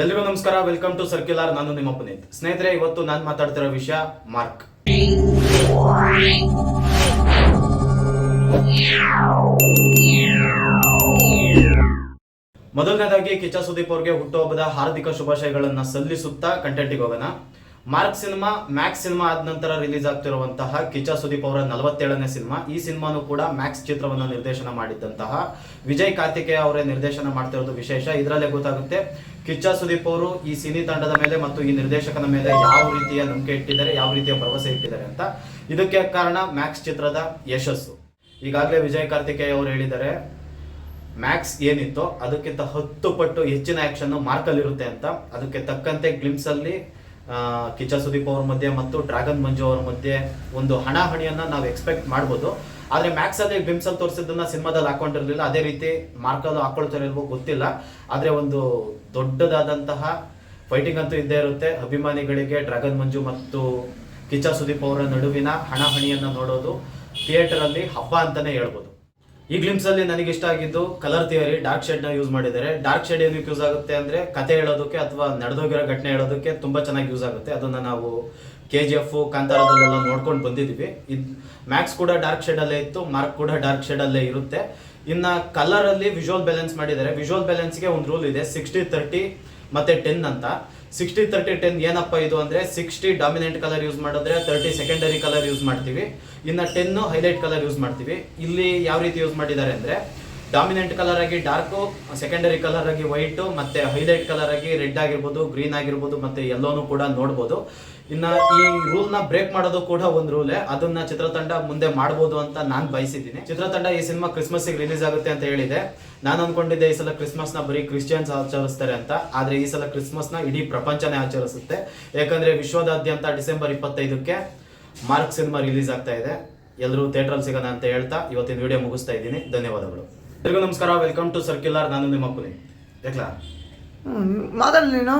ಎಲ್ರಿಗೂ ನಮಸ್ಕಾರ. Welcome to circular ನಾನು ನಿಮ್ಮ ಪುನೀತ್. ಸ್ನೇಹಿತರೆ, ಇವತ್ತು ನಾನು ಮಾತಾಡ್ತಿರೋ ವಿಷಯ ಮಾರ್ಕ್. ಮೊದಲನೇದಾಗಿ ಕಿಚ್ಚ ಸುದೀಪ್ ಅವ್ರಿಗೆ ಹುಟ್ಟುಹಬ್ಬದ ಹಾರ್ದಿಕ ಶುಭಾಶಯಗಳನ್ನ ಸಲ್ಲಿಸುತ್ತಾ ಕಂಟೆಂಟಿಗೆ ಹೋಗೋಣ. ಮಾರ್ಕ್ ಸಿನಿಮಾ ಮ್ಯಾಕ್ಸ್ ಸಿನಿಮಾ ಆದ ನಂತರ ರಿಲೀಸ್ ಆಗ್ತಿರುವಂತಹ ಕಿಚ್ಚ ಸುದೀಪ್ ಅವರ ನಲವತ್ತೇಳನೇ ಸಿನಿಮಾ. ಈ ಸಿನಿಮಾನು ಕೂಡ ಮ್ಯಾಕ್ಸ್ ಚಿತ್ರವನ್ನು ನಿರ್ದೇಶನ ಮಾಡಿದ್ದಂತಹ. ವಿಜಯ್ ಕಾರ್ತಿಕೇಯ ಅವರೇ ನಿರ್ದೇಶನ ಮಾಡ್ತಿರೋದು ವಿಶೇಷ. ಇದರಲ್ಲೇ ಗೊತ್ತಾಗುತ್ತೆ ಕಿಚ್ಚ ಸುದೀಪ್ ಅವರು ಈ ಸಿನಿ ತಂಡದ ಮೇಲೆ ಮತ್ತು ಈ ನಿರ್ದೇಶಕನ ಮೇಲೆ ಯಾವ ರೀತಿಯ ನಂಬಿಕೆ ಇಟ್ಟಿದ್ದಾರೆ ಯಾವ ರೀತಿಯ ಭರವಸೆ ಇಟ್ಟಿದ್ದಾರೆ ಅಂತ. ಇದಕ್ಕೆ ಕಾರಣ ಮ್ಯಾಕ್ಸ್ ಚಿತ್ರದ ಯಶಸ್ಸು. ಈಗಾಗಲೇ ವಿಜಯ್ ಕಾರ್ತಿಕೇಯ ಅವರು ಹೇಳಿದ್ದಾರೆ ಮ್ಯಾಕ್ಸ್ ಏನಿತ್ತೋ ಅದಕ್ಕಿಂತ ಹತ್ತು ಪಟ್ಟು ಹೆಚ್ಚಿನ ಆಕ್ಷನ್ ಮಾರ್ಕಲ್ಲಿರುತ್ತೆ ಅಂತ. ಅದಕ್ಕೆ ತಕ್ಕಂತೆ ಗ್ಲಿಮ್ಸ್ ಅಲ್ಲಿ ಆ, ಕಿಚ್ಚ ಸುದೀಪ್ ಅವ್ರ ಮಧ್ಯೆ ಮತ್ತು ಡ್ರಾಗನ್ ಮಂಜು ಅವ್ರ ಮಧ್ಯೆ ಒಂದು ಹಣಾಹಣಿಯನ್ನ ನಾವು ಎಕ್ಸ್ಪೆಕ್ಟ್ ಮಾಡ್ಬೋದು. ಆದ್ರೆ ಮ್ಯಾಕ್ಸ್ ಅಲ್ಲಿ ಬಿಮ್ಸ್ ಅಲ್ಲಿ ತೋರಿಸಿದ್ದನ್ನ ಸಿನಿಮಾದಲ್ಲಿ ಹಾಕೊಂಡಿರ್ಲಿಲ್ಲ. ಅದೇ ರೀತಿ ಮಾರ್ಕಲ್ಲಿ ಹಾಕೊಳ್ತಾರಿಲ್ವೋ ಗೊತ್ತಿಲ್ಲ. ಆದ್ರೆ ಒಂದು ದೊಡ್ಡದಾದಂತಹ ಫೈಟಿಂಗ್ ಅಂತೂ ಇದ್ದೇ ಇರುತ್ತೆ. ಅಭಿಮಾನಿಗಳಿಗೆ ಡ್ರಾಗನ್ ಮಂಜು ಮತ್ತು ಕಿಚ್ಚ ಸುದೀಪ್ ಅವರ ನಡುವಿನ ಹಣಾಹಣಿಯನ್ನ ನೋಡೋದು ಥಿಯೇಟರ್ ಅಲ್ಲಿ ಹಬ್ಬ ಅಂತಾನೆ ಹೇಳ್ಬೋದು. ಈ ಗ್ಲಿಮ್ಸ್ ಅಲ್ಲಿ ನನಗೆ ಇಷ್ಟ ಆಗಿದ್ದು ಕಲರ್ ಥಿಯರಿ ಡಾರ್ಕ್ ಶೇಡ್ನ ಯೂಸ್ ಮಾಡಿದ್ದಾರೆ. ಡಾರ್ಕ್ ಶೇಡ್ ಏನಕ್ಕೆ ಯೂಸ್ ಆಗುತ್ತೆ ಅಂದ್ರೆ ಕತೆ ಹೇಳೋದಕ್ಕೆ ಅಥವಾ ನಡೆದೋಗಿರೋ ಘಟನೆ ಹೇಳೋದಕ್ಕೆ ತುಂಬಾ ಚೆನ್ನಾಗಿ ಯೂಸ್ ಆಗುತ್ತೆ. ಅದನ್ನ ನಾವು ಕೆ ಜಿ ಎಫ್ ಕಾಂತಾರದಲ್ಲೆಲ್ಲ ನೋಡ್ಕೊಂಡು ಬಂದಿದ್ದೀವಿ. ಮ್ಯಾಕ್ಸ್ ಕೂಡ ಡಾರ್ಕ್ ಶೇಡ್ ಅಲ್ಲೇ ಇತ್ತು ಮಾರ್ಕ್ ಕೂಡ ಡಾರ್ಕ್ ಶೇಡ್ ಅಲ್ಲೇ ಇರುತ್ತೆ. ಇನ್ನ ಕಲರ್ ಅಲ್ಲಿ ವಿಜುವಲ್ ಬ್ಯಾಲೆನ್ಸ್ ಮಾಡಿದ್ದಾರೆ. ವಿಜುವಲ್ ಬ್ಯಾಲೆನ್ಸ್ಗೆ ಒಂದು ರೂಲ್ ಇದೆ ಸಿಕ್ಸ್ಟಿ ತರ್ಟಿ ಮತ್ತೆ ಟೆನ್ ಅಂತ. ಸಿಕ್ಸ್ಟಿ ತರ್ಟಿ ಟೆನ್ ಏನಪ್ಪ ಇದು ಅಂದ್ರೆ ಸಿಕ್ಸ್ಟಿ ಡಾಮಿನೆಂಟ್ ಕಲರ್ ಯೂಸ್ ಮಾಡಿದ್ರೆ ತರ್ಟಿ ಸೆಕೆಂಡರಿ ಕಲರ್ ಯೂಸ್ ಮಾಡ್ತೀವಿ. ಇನ್ನು ಟೆನ್ ಹೈಲೈಟ್ ಕಲರ್ ಯೂಸ್ ಮಾಡ್ತೀವಿ. ಇಲ್ಲಿ ಯಾವ ರೀತಿ ಯೂಸ್ ಮಾಡಿದ್ದಾರೆ ಅಂದ್ರೆ ಡಾಮಿನೆಂಟ್ ಕಲರ್ ಆಗಿ ಡಾರ್ಕು ಸೆಕೆಂಡರಿ ಕಲರ್ ಆಗಿ ವೈಟ್ ಮತ್ತೆ ಹೈಲೈಟ್ ಕಲರ್ ಆಗಿ ರೆಡ್ ಆಗಿರ್ಬೋದು ಗ್ರೀನ್ ಆಗಿರ್ಬೋದು, ಮತ್ತೆ ಎಲ್ಲೋನು ಕೂಡ ನೋಡ್ಬೋದು. ಇನ್ನ ಈ ರೂಲ್ನ ಬ್ರೇಕ್ ಮಾಡೋದು ಕೂಡ ಒಂದು ರೂಲೇ ಅದನ್ನ ಚಿತ್ರತಂಡ ಮುಂದೆ ಮಾಡಬಹುದು ಅಂತ ನಾನು ಬಯಸಿದ್ದೀನಿ. ಚಿತ್ರತಂಡ ಈ ಸಿನಿಮಾ ಕ್ರಿಸ್ಮಸ್ ರಿಲೀಸ್ ಆಗುತ್ತೆ ಅಂತ ಹೇಳಿದೆ. ನಾನು ಅನ್ಕೊಂಡಿದ್ದೆ ಈ ಸಲ ಕ್ರಿಸ್ಮಸ್ನ ಬರೀ ಕ್ರಿಶ್ಚಿಯನ್ಸ್ ಆಚರಿಸ್ತಾರೆ ಅಂತ. ಆದರೆ ಈ ಸಲ ಕ್ರಿಸ್ಮಸ್ನ ಇಡೀ ಪ್ರಪಂಚನೇ ಆಚರಿಸುತ್ತೆ. ಯಾಕಂದ್ರೆ ವಿಶ್ವದಾದ್ಯಂತ ಡಿಸೆಂಬರ್ ಇಪ್ಪತ್ತೈದಕ್ಕೆ ಮಾರ್ಕ್ ಸಿನಿಮಾ ರಿಲೀಸ್ ಆಗ್ತಾ ಇದೆ. ಎಲ್ಲರೂ ಥಿಯೇಟ್ರಲ್ಲಿ ಸಿಗೋಣ ಅಂತ ಹೇಳ್ತಾ ಇವತ್ತಿನ ವಿಡಿಯೋ ಮುಗಿಸ್ತಾ ಇದ್ದೀನಿ. ಧನ್ಯವಾದಗಳು. ಎಲ್ರಿಗೂ ನಮಸ್ಕಾರ. ವೆಲ್ಕಮ್ ಟು ಸರ್ಕ್ಯುಲರ್ ನಾನು ನಿಮ್ಮ ಅಪ್ಪನಿ ಯಾಕ್ಲಾ ಹ್ಮ್, ನೀನು?